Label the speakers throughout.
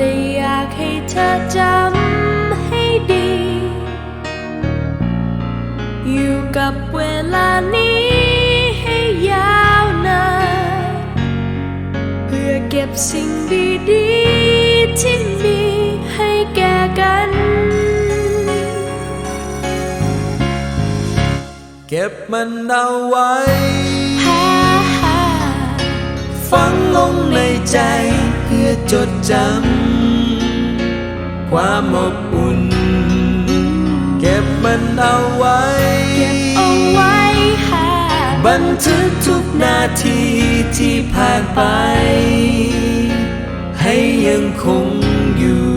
Speaker 1: แต่อยากให้เธอจำให้ดี อยู่กับเวลานี้ให้ยาวนานเพื่อเก็บสิ่งดีๆที่มีให้แก่กัน
Speaker 2: เก็บมันเอาไว้ ฝังลงในใจ พื่อจดจำความอบอุ่น เก็บมันเอาไว้
Speaker 1: เก็บเอาไว้ฮ่า
Speaker 2: บันทึกทุกนาทีที่ผ่านไป ให้ยังคงอยู่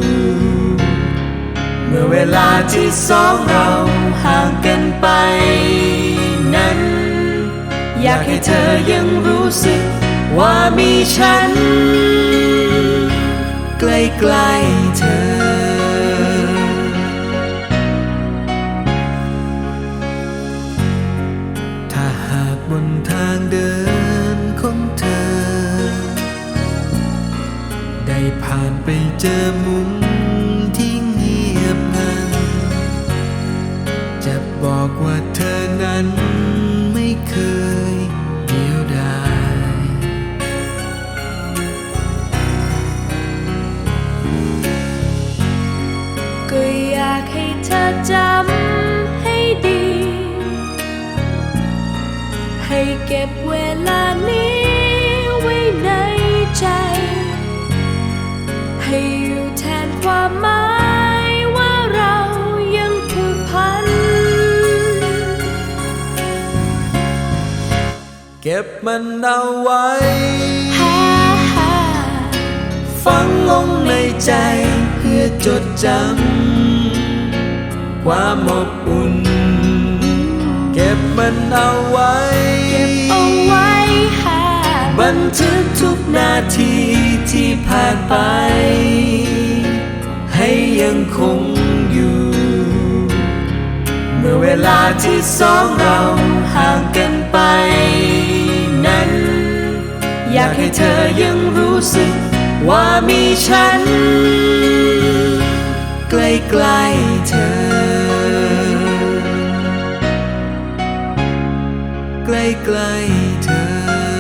Speaker 2: เมื่อเวลาที่สองเราห่างกันไป นั้น อยากให้เธอยังรู้สึกว่ามีฉัน ใกล้ๆเธอถ้าหากบนทางเดินของเธอ ได้ผ่านไปเจอมุมที่เงียบงัน จะบอกว่าเธอนั้น
Speaker 1: เธอจำให้ดี ให้เก็บเวลานี้ไว้ในใจ ให้อยู่แทนความหมายว่าเรายังผูกพัน
Speaker 2: เก็บมันเอาไว้
Speaker 1: ฮ่าฮ่า
Speaker 2: ฝังลงในใจเพื่อจดจำ ความอบอุ่น เก็บมันเอาไว้
Speaker 1: เอาไว้ฮ่า
Speaker 2: บันทึกทุกนาทีที่ผ่านไป ให้ยังคงอยู่ เมื่อเวลาที่สองเราห่างกันไป นั้น อยากให้เธอยังรู้สึกว่ามีฉัน ใกล้ๆเธอ ใกล้ๆเธอ